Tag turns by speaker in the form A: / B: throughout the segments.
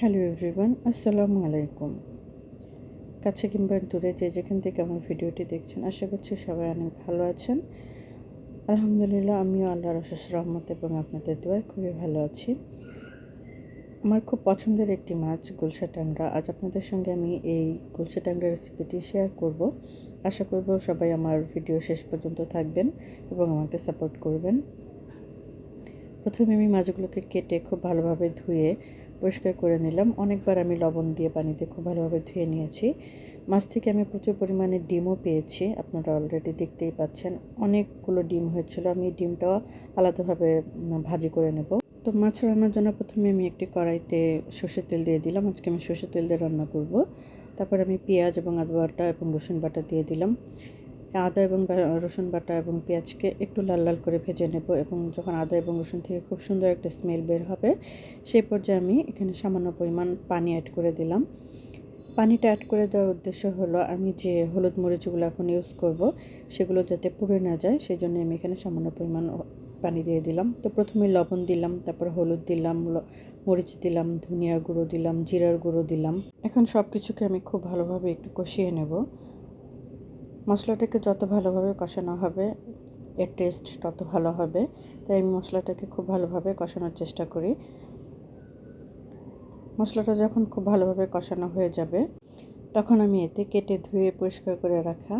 A: Hello everyone, আসসালামু আলাইকুম। কাছে কিংবা দূরে যে যেখান থেকে আমার ভিডিওটি দেখছেন, আশা করছি সবাই অনেক ভালো আছেন। আলহামদুলিল্লাহ, আমিও আল্লাহর অশেষ রহমত এবং আপনাদের দোয়ায় খুবই ভালো আছি। আমার খুব পছন্দের একটি মাছ, গুলশা ট্যাংরা। আজ আপনাদের সঙ্গে আমি এই গুলশা ট্যাংরা রেসিপিটি শেয়ার করব। আশা করব সবাই আমার ভিডিও শেষ পর্যন্ত থাকবেন এবং আমাকে সাপোর্ট করবেন। প্রথমে আমি মাছগুলোকে কেটে খুব ভালোভাবে ধুয়ে পরিষ্কার করে নিলাম। অনেকবার আমি লবণ দিয়ে পানিতে খুব ভালোভাবে ধুয়ে নিয়েছি। মাছ থেকে আমি প্রচুর পরিমাণে ডিমও পেয়েছি। আপনারা অলরেডি দেখতেই পাচ্ছেন, অনেকগুলো ডিম হয়েছিল। আমি ডিমটাও আলাদাভাবে ভাজি করে নেব। তো মাছ রান্নার জন্য প্রথমে আমি একটি কড়াইতে সর্ষের তেল দিয়ে দিলাম। আজকে আমি সর্ষের তেল দিয়ে রান্না করব। তারপর আমি পেঁয়াজ এবং আদা বাটা এবং রসুন বাটা দিয়ে দিলাম। আদা এবং রসুন বাটা এবং পেঁয়াজকে একটু লাল লাল করে ভেজে নেব এবং যখন আদা এবং রসুন থেকে খুব সুন্দর একটা স্মেল বের হবে সেই পর্যায়ে আমি এখানে সামান্য পরিমাণ পানি অ্যাড করে দিলাম। পানিটা অ্যাড করে দেওয়ার উদ্দেশ্য হলো, আমি যে হলুদ মরিচগুলো এখন ইউজ করব, সেগুলো যাতে পুড়ে না যায়, সেই জন্য আমি এখানে সামান্য পরিমাণ পানি দিয়ে দিলাম। তো প্রথমে লবণ দিলাম, তারপর হলুদ দিলাম মরিচ দিলাম, ধনিয়ার গুঁড়ো দিলাম, জিরার গুঁড়ো দিলাম। এখন সব কিছুকে আমি খুব ভালোভাবে একটু কষিয়ে নেব। মশলাটাকে যত ভালোভাবে কষানো হবে, এর টেস্ট তত ভালো হবে। তাই আমি মশলাটাকে খুব ভালোভাবে কষানোর চেষ্টা করি। মশলাটা যখন খুব ভালোভাবে কষানো হয়ে যাবে, তখন আমি এতে কেটে ধুয়ে পরিষ্কার করে রাখা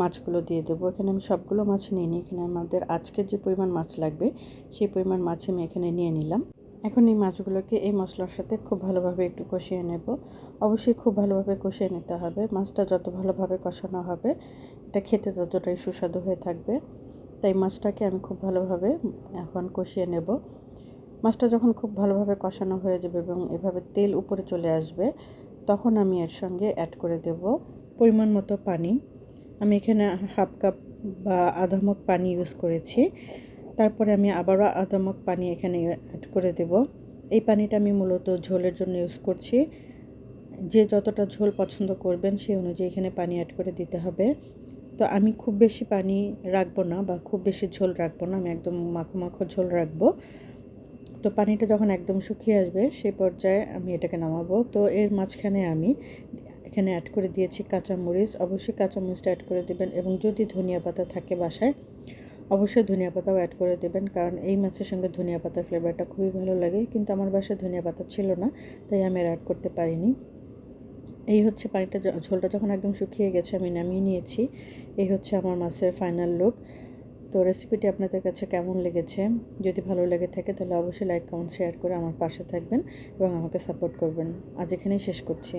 A: মাছগুলো দিয়ে দেবো। এখানে আমি সবগুলো মাছ নিয়ে নিই। এখানে আমাদের আজকে যে পরিমাণ মাছ লাগবে, সেই পরিমাণ মাছ আমি এখানে নিয়ে নিলাম। এখন এই মাছগুলোকে এই মশলার সাথে খুব ভালোভাবে একটু কষিয়ে নেব। অবশ্যই খুব ভালোভাবে কষিয়ে নিতে হবে। মাছটা যত ভালোভাবে কষানো হবে, এটা খেতে ততটাই সুস্বাদু হয়ে থাকবে। তাই মাছটাকে আমি খুব ভালোভাবে এখন কষিয়ে নেব। মাছটা যখন খুব ভালোভাবে কষানো হয়ে যাবে এবং এভাবে তেল উপরে চলে আসবে, তখন আমি এর সঙ্গে অ্যাড করে দেব পরিমাণ মতো পানি। আমি এখানে হাফ কাপ বা আধা মগ পানি ইউজ করেছি। তারপরে আমি আবারও আদামক পানি এখানে অ্যাড করে দেব। এই পানিটা আমি মূলত ঝোলের জন্য ইউজ করছি। যে যতটা ঝোল পছন্দ করবেন সেই অনুযায়ী এখানে পানি অ্যাড করে দিতে হবে। তো আমি খুব বেশি পানি রাখব না বা খুব বেশি ঝোল রাখব না, আমি একদম মাখো মাখো ঝোল রাখব। তো পানিটা যখন একদম শুকিয়ে আসবে সেই পর্যায়ে আমি এটাকে নামাবো। তো এর মাঝখানে আমি এখানে অ্যাড করে দিয়েছি কাঁচামরিচ। অবশ্যই কাঁচামরিচটা অ্যাড করে দেবেন এবং যদি ধনিয়া পাতা থাকে বাসায় অবশ্যই ধনিয়া পাতাও অ্যাড করে দেবেন, কারণ এই মাছের সঙ্গে ধনিয়া পাতার ফ্লেভারটা খুবই ভালো লাগে। কিন্তু আমার বাসায় ধনিয়া পাতা ছিল না, তাই আমি অ্যাড করতে পারিনি। এই হচ্ছে পানিটা ঝোলটা যখন একদম শুকিয়ে গেছে, আমি নামিয়ে নিয়েছি। এই হচ্ছে আমার মাছের ফাইনাল লুক তো রেসিপিটি আপনাদের কাছে কেমন লেগেছে? যদি ভালো লেগে থাকে, তাহলে অবশ্যই লাইক কমেন্ট শেয়ার করে আমার পাশে থাকবেন এবং আমাকে সাপোর্ট করবেন। আজ এখানেই শেষ করছি।